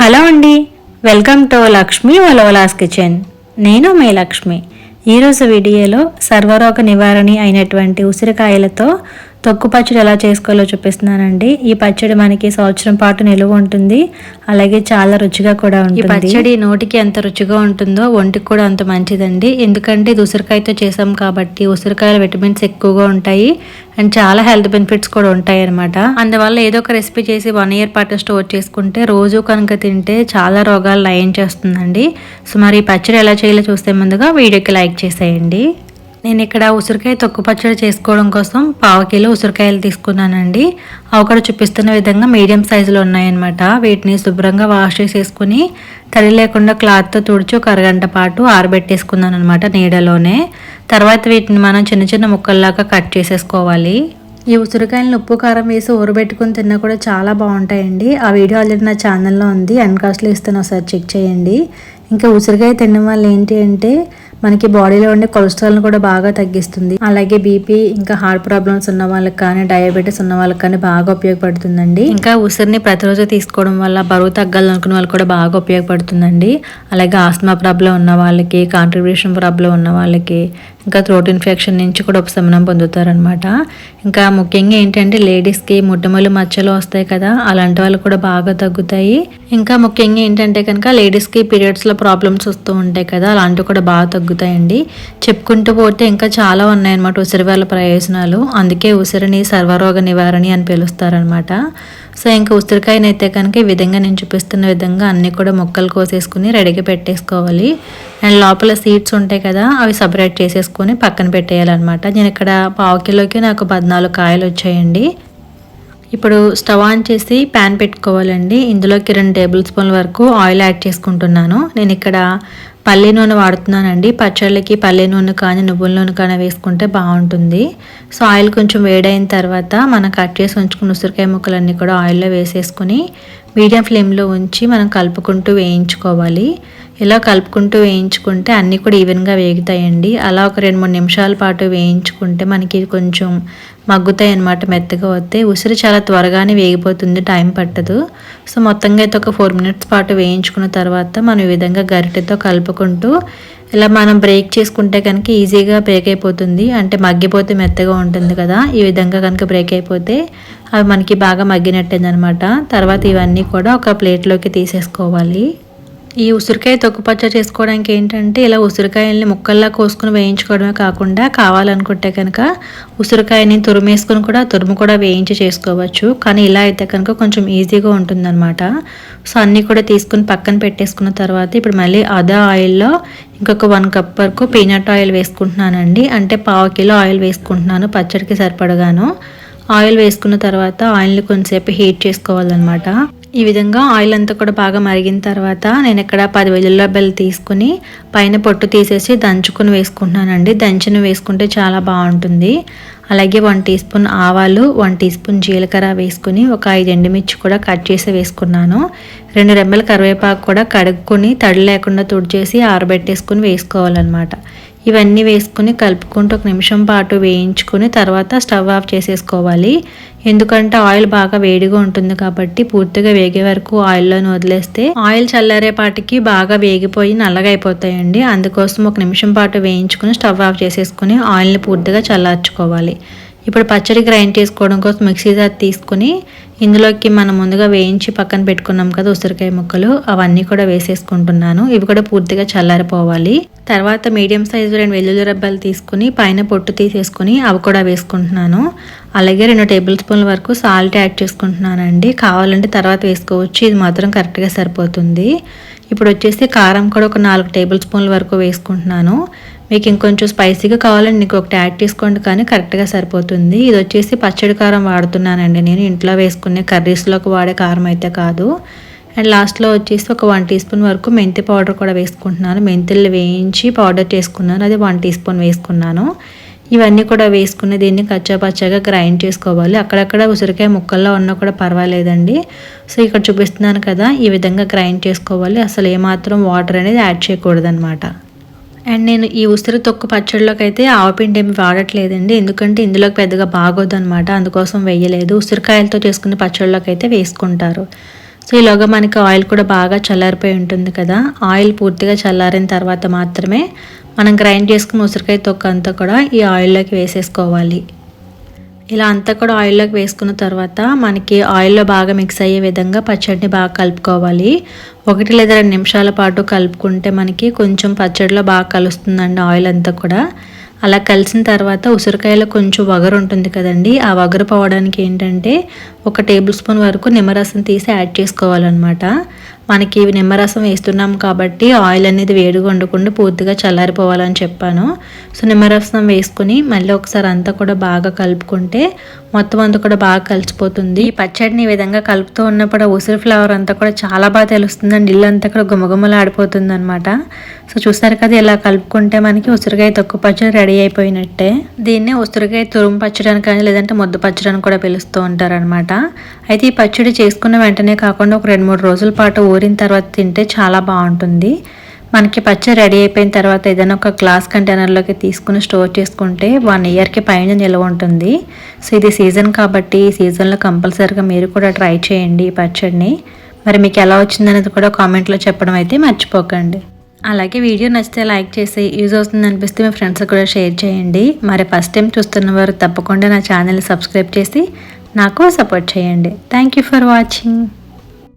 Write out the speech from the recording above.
Hello అండి. Welcome to Lakshmi ఒలవలాస్ kitchen. నేను మీ లక్ష్మి. ఈరోజు వీడియోలో సర్వరోగ నివారణి అయినటువంటి ఉసిరికాయలతో తొక్కు పచ్చడి ఎలా చేసుకోవాలో చూపిస్తున్నానండి. ఈ పచ్చడి మనకి సంవత్సరం పాటు నిలువ ఉంటుంది. అలాగే చాలా రుచిగా కూడా ఉంటుంది. ఈ పచ్చడి నోటికి ఎంత రుచిగా ఉంటుందో ఒంటికి కూడా అంత మంచిదండి. ఎందుకంటే ఇది ఉసిరికాయతో చేసాం కాబట్టి ఉసిరికాయల విటమిన్స్ ఎక్కువగా ఉంటాయి. అండ్ చాలా హెల్త్ బెనిఫిట్స్ కూడా ఉంటాయి అనమాట అందువల్ల ఏదో ఒక రెసిపీ చేసి వన్ ఇయర్ పాటు స్టోర్ చేసుకుంటే రోజు కనుక తింటే చాలా రోగాలు నయం చేస్తుందండి. సో మరి ఈ పచ్చడి ఎలా చేయాలో చూస్తే ముందుగా వీడియోకి లైక్ చేసేయండి. నేను ఇక్కడ ఉసిరికాయ తొక్కు పచ్చడి చేసుకోవడం కోసం పావు కిలో ఉసిరికాయలు తీసుకున్నానండి. అవి కూడా చూపిస్తున్న విధంగా మీడియం సైజులో ఉన్నాయన్నమాట. వీటిని శుభ్రంగా వాష్ చేసేసుకుని తడి లేకుండా క్లాత్తో తుడిచి ఒక అరగంట పాటు ఆరబెట్టేసుకున్నాను అనమాట నీడలోనే. తర్వాత వీటిని మనం చిన్న చిన్న ముక్కల్లాగా కట్ చేసేసుకోవాలి. ఈ ఉసిరికాయలను ఉప్పు కారం వేసి ఊరబెట్టుకుని తిన్నా కూడా చాలా బాగుంటాయండి. ఆ వీడియో ఆల్రెడీ నా ఛానల్లో ఉంది. అండ్ కాస్ట్లో ఇస్తాను ఒకసారి చెక్ చేయండి. ఇంకా ఉసిరికాయ తినడం వల్ల ఏంటి అంటే మనకి బాడీలో ఉండే కొలెస్ట్రాల్ని కూడా బాగా తగ్గిస్తుంది. అలాగే బీపీ ఇంకా హార్ట్ ప్రాబ్లమ్స్ ఉన్న వాళ్ళకి కానీ డయాబెటీస్ ఉన్న వాళ్ళకి కానీ బాగా ఉపయోగపడుతుందండి. ఇంకా ఉసిరిని ప్రతిరోజు తీసుకోవడం వల్ల బరువు తగ్గాలనుకున్న వాళ్ళకి కూడా బాగా ఉపయోగపడుతుందండి. అలాగే ఆస్మా ప్రాబ్లం ఉన్న వాళ్ళకి కాంట్రిబ్యూషన్ ప్రాబ్లం ఉన్న వాళ్ళకి ఇంకా థ్రోట్ ఇన్ఫెక్షన్ నుంచి కూడా ఉపశమనం పొందుతారనమాట ఇంకా ముఖ్యంగా ఏంటంటే లేడీస్కి ముట్టమలు మచ్చలు వస్తాయి కదా అలాంటి వాళ్ళు కూడా బాగా తగ్గుతాయి. ఇంకా ముఖ్యంగా ఏంటంటే కనుక లేడీస్కి పీరియడ్స్లో ప్రాబ్లమ్స్ వస్తూ ఉంటాయి కదా అలాంటివి కూడా బాగా తగ్గుతాయండి. చెప్పుకుంటూ పోతే ఇంకా చాలా ఉన్నాయన్నమాట ఉసిరి వాళ్ళ ప్రయోజనాలు. అందుకే ఉసిరిని సర్వరోగ నివారణి అని పిలుస్తారనమాట సో ఇంకా ఉసిరికాయనైతే కనుక ఈ విధంగా నేను చూపిస్తున్న విధంగా అన్నీ కూడా ముక్కలు కోసేసుకుని రెడీగా పెట్టేసుకోవాలి. అండ్ లోపల సీడ్స్ ఉంటాయి కదా అవి సపరేట్ చేసేసుకొని పక్కన పెట్టేయాలన్నమాట. నేను ఇక్కడ పావు కిలోకి నాకు పద్నాలుగు కాయలు వచ్చాయండి. ఇప్పుడు స్టవ్ ఆన్ చేసి ప్యాన్ పెట్టుకోవాలండి. ఇందులోకి రెండు టేబుల్ స్పూన్ల వరకు ఆయిల్ యాడ్ చేసుకుంటున్నాను. నేను ఇక్కడ పల్లె నూనె వాడుతున్నానండి. పచ్చళ్ళకి పల్లె నూనె కానీ నువ్వుల నూనె కానీ వేసుకుంటే బాగుంటుంది. సో ఆయిల్ కొంచెం వేడైన తర్వాత మనం కట్ చేసి ఉంచుకున్న ఉసిరికాయ ముక్కలన్నీ కూడా ఆయిల్లో వేసేసుకుని మీడియం ఫ్లేమ్లో ఉంచి మనం కలుపుకుంటూ వేయించుకోవాలి. ఇలా కలుపుకుంటూ వేయించుకుంటే అన్నీ కూడా ఈవెన్గా వేగుతాయండి. అలా ఒక రెండు మూడు నిమిషాల పాటు వేయించుకుంటే మనకి కొంచెం మగ్గుతాయి అన్నమాట మెత్తగా వస్తే ఉసిరి చాలా త్వరగానే వేగిపోతుంది టైం పట్టదు. సో మొత్తంగా అయితే ఒక ఫోర్ మినిట్స్ పాటు వేయించుకున్న తర్వాత మనం ఈ విధంగా గరిటెతో కలుపుకుంటూ ఇలా మనం బ్రేక్ చేసుకుంటే కనుక ఈజీగా బ్రేక్ అయిపోతుంది. అంటే మగ్గిపోతే మెత్తగా ఉంటుంది కదా. ఈ విధంగా కనుక బ్రేక్ అయిపోతే అవి మనకి బాగా మగ్గినట్టుందనమాట తర్వాత ఇవన్నీ కూడా ఒక ప్లేట్లోకి తీసేసుకోవాలి. ఈ ఉసిరికాయ తొక్కుపచ్చ చేసుకోవడానికి ఏంటంటే ఇలా ఉసిరికాయల్ని ముక్కల్లా కోసుకుని వేయించుకోవడమే కాకుండా కావాలనుకుంటే కనుక ఉసిరికాయని తురిమేసుకుని కూడా తురుము కూడా వేయించి చేసుకోవచ్చు. కానీ ఇలా అయితే కనుక కొంచెం ఈజీగా ఉంటుందన్నమాట. సో అన్నీ కూడా తీసుకుని పక్కన పెట్టేసుకున్న తర్వాత ఇప్పుడు మళ్ళీ అదే ఆయిల్లో ఇంకొక వన్ కప్ వరకు పీనట్ ఆయిల్ వేసుకుంటున్నానండి. అంటే పావు కిలో ఆయిల్ వేసుకుంటున్నాను పచ్చడికి సరిపడగాను. ఆయిల్ వేసుకున్న తర్వాత ఆయిల్ని కొంచెంసేపు హీట్ చేసుకోవాలన్నమాట. ఈ విధంగా ఆయిల్ అంతా కూడా బాగా మరిగిన తర్వాత నేను ఇక్కడ పది వెల్లుల్లి తీసుకుని పైన పొట్టు తీసేసి దంచుకుని వేసుకుంటున్నానండి. దంచిన వేసుకుంటే చాలా బాగుంటుంది. అలాగే వన్ టీ స్పూన్ ఆవాలు వన్ టీ స్పూన్ జీలకర్ర వేసుకుని ఒక ఐదు ఎండుమిర్చి కూడా కట్ చేసి వేసుకున్నాను. రెండు రెమ్మల కరివేపాకు కూడా కడుక్కొని తడి లేకుండా తుడిచేసి ఆరబెట్టేసుకుని వేసుకోవాలన్నమాట. ఇవన్నీ వేసుకుని కలుపుకుంటూ ఒక నిమిషం పాటు వేయించుకుని తర్వాత స్టవ్ ఆఫ్ చేసేసుకోవాలి. ఎందుకంటే ఆయిల్ బాగా వేడిగా ఉంటుంది కాబట్టి పూర్తిగా వేగే వరకు ఆయిల్లోని వదిలేస్తే ఆయిల్ చల్లారేపాటికి బాగా వేగిపోయి నల్లగా అయిపోతాయండి. అందుకోసం ఒక నిమిషం పాటు వేయించుకుని స్టవ్ ఆఫ్ చేసేసుకుని ఆయిల్ని పూర్తిగా చల్లార్చుకోవాలి. ఇప్పుడు పచ్చడి గ్రైండ్ చేసుకోవడం కోసం మిక్సీ జార్ తీసుకుని ఇందులోకి మనం ముందుగా వేయించి పక్కన పెట్టుకున్నాం కదా ఉసిరికాయ ముక్కలు అవన్నీ కూడా వేసేసుకుంటున్నాను. ఇవి కూడా పూర్తిగా చల్లారిపోవాలి. తర్వాత మీడియం సైజు రెండు వెల్లుల్లి రబ్బలు తీసుకుని పైన పొట్టు తీసేసుకుని అవి కూడా వేసుకుంటున్నాను. అలాగే రెండు టేబుల్ స్పూన్ల వరకు సాల్ట్ యాడ్ చేసుకుంటున్నానండి. కావాలంటే తర్వాత వేసుకోవచ్చు. ఇది మాత్రం కరెక్ట్గా సరిపోతుంది. ఇప్పుడు వచ్చేసి కారం కూడా ఒక నాలుగు టేబుల్ స్పూన్ల వరకు వేసుకుంటున్నాను. మీకు ఇంకొంచెం స్పైసీగా కావాలండి ఇంకొకటి యాడ్ చేసుకోండి కానీ కరెక్ట్గా సరిపోతుంది. ఇది వచ్చేసి పచ్చడి కారం వాడుతున్నానండి నేను. ఇంట్లో వేసుకునే కర్రీస్లోకి వాడే కారం అయితే కాదు. అండ్ లాస్ట్లో వచ్చేసి ఒక వన్ టీ స్పూన్ వరకు మెంతి పౌడర్ కూడా వేసుకుంటున్నాను. మెంతులు వేయించి పౌడర్ చేసుకున్నాను. అది వన్ టీ స్పూన్ వేసుకున్నాను. ఇవన్నీ కూడా వేసుకుని దీన్ని కచ్చాపచ్చాగా గ్రైండ్ చేసుకోవాలి. అక్కడక్కడ ఉసిరికాయ ముక్కల్లో ఉన్నా కూడా పర్వాలేదండి. సో ఇక్కడ చూపిస్తున్నాను కదా ఈ విధంగా గ్రైండ్ చేసుకోవాలి. అసలు ఏమాత్రం వాటర్ అనేది యాడ్ చేయకూడదు అనమాట అండ్ నేను ఈ ఉసిరి తొక్కు పచ్చడిలోకి అయితే ఆవపిండి ఏమి వాడట్లేదండి. ఎందుకంటే ఇందులోకి పెద్దగా బాగోదు అనమాట అందుకోసం వేయలేదు. ఉసిరికాయలతో చేసుకున్న పచ్చడిలోకి అయితే వేసుకుంటారు. సో ఈలోగా మనకి ఆయిల్ కూడా బాగా చల్లారిపోయి ఉంటుంది కదా. ఆయిల్ పూర్తిగా చల్లారిన తర్వాత మాత్రమే మనం గ్రైండ్ చేసుకున్న ఉసిరికాయ తొక్క అంతా కూడా ఈ ఆయిల్లోకి వేసేసుకోవాలి. ఇలా అంతా కూడా ఆయిల్లోకి వేసుకున్న తర్వాత మనకి ఆయిల్లో బాగా మిక్స్ అయ్యే విధంగా పచ్చడిని బాగా కలుపుకోవాలి. ఒకటి లేదా రెండు నిమిషాల పాటు కలుపుకుంటే మనకి కొంచెం పచ్చడిలో బాగా కలుస్తుందండి ఆయిల్ అంతా కూడా. అలా కలిసిన తర్వాత ఉసిరికాయలో కొంచెం వగరు ఉంటుంది కదండి. ఆ వగరు పోవడానికి ఏంటంటే ఒక టేబుల్ స్పూన్ వరకు నిమ్మరసం తీసి యాడ్ చేసుకోవాలన్నమాట. మనకి నిమ్మరసం వేస్తున్నాం కాబట్టి ఆయిల్ అనేది వేడిగా ఉండకుండా పూర్తిగా చల్లారిపోవాలని చెప్పాను. సో నిమ్మరసం వేసుకుని మళ్ళీ ఒకసారి అంతా కూడా బాగా కలుపుకుంటే మొత్తం అంతా కూడా బాగా కలిసిపోతుంది. ఈ పచ్చడిని ఈ విధంగా కలుపుతూ ఉన్నప్పుడు ఉసిరి ఫ్లేవర్ అంతా కూడా చాలా బాగా తెలుస్తుంది అండి ఇల్లు అంతా కూడా గుమగుమలాడిపోతుంది అనమాట సో చూసారు కదా ఇలా కలుపుకుంటే మనకి ఉసిరికాయ తక్కువ పచ్చడి రెడీ అయిపోయినట్టే. దీన్నే ఉసిరికాయ తురుము పచ్చడి కానీ లేదంటే ముద్ద పచ్చడి అని కూడా పిలుస్తూ ఉంటారనమాట అయితే ఈ పచ్చడి చేసుకున్న వెంటనే కాకుండా ఒక రెండు మూడు రోజుల పాటు ఊరిన తర్వాత తింటే చాలా బాగుంటుంది. మనకి పచ్చడి రెడీ అయిపోయిన తర్వాత ఏదైనా ఒక గ్లాస్ కంటైనర్లోకి తీసుకుని స్టోర్ చేసుకుంటే వన్ ఇయర్కి పైన నిల్వ ఉంటుంది. సో ఇది సీజన్ కాబట్టి ఈ సీజన్లో కంపల్సరీగా మీరు కూడా ట్రై చేయండి ఈ పచ్చడిని. మరి మీకు ఎలా వచ్చిందనేది కూడా కామెంట్లో చెప్పడం అయితే మర్చిపోకండి. అలాగే వీడియో నచ్చితే లైక్ చేసి యూజ్ అవుతుంది అనిపిస్తే మీ ఫ్రెండ్స్ కూడా షేర్ చేయండి. మరి ఫస్ట్ టైం చూస్తున్న వారు తప్పకుండా నా ఛానల్ సబ్స్క్రైబ్ చేసి నాకు సపోర్ట్ చేయండి. Thank you for watching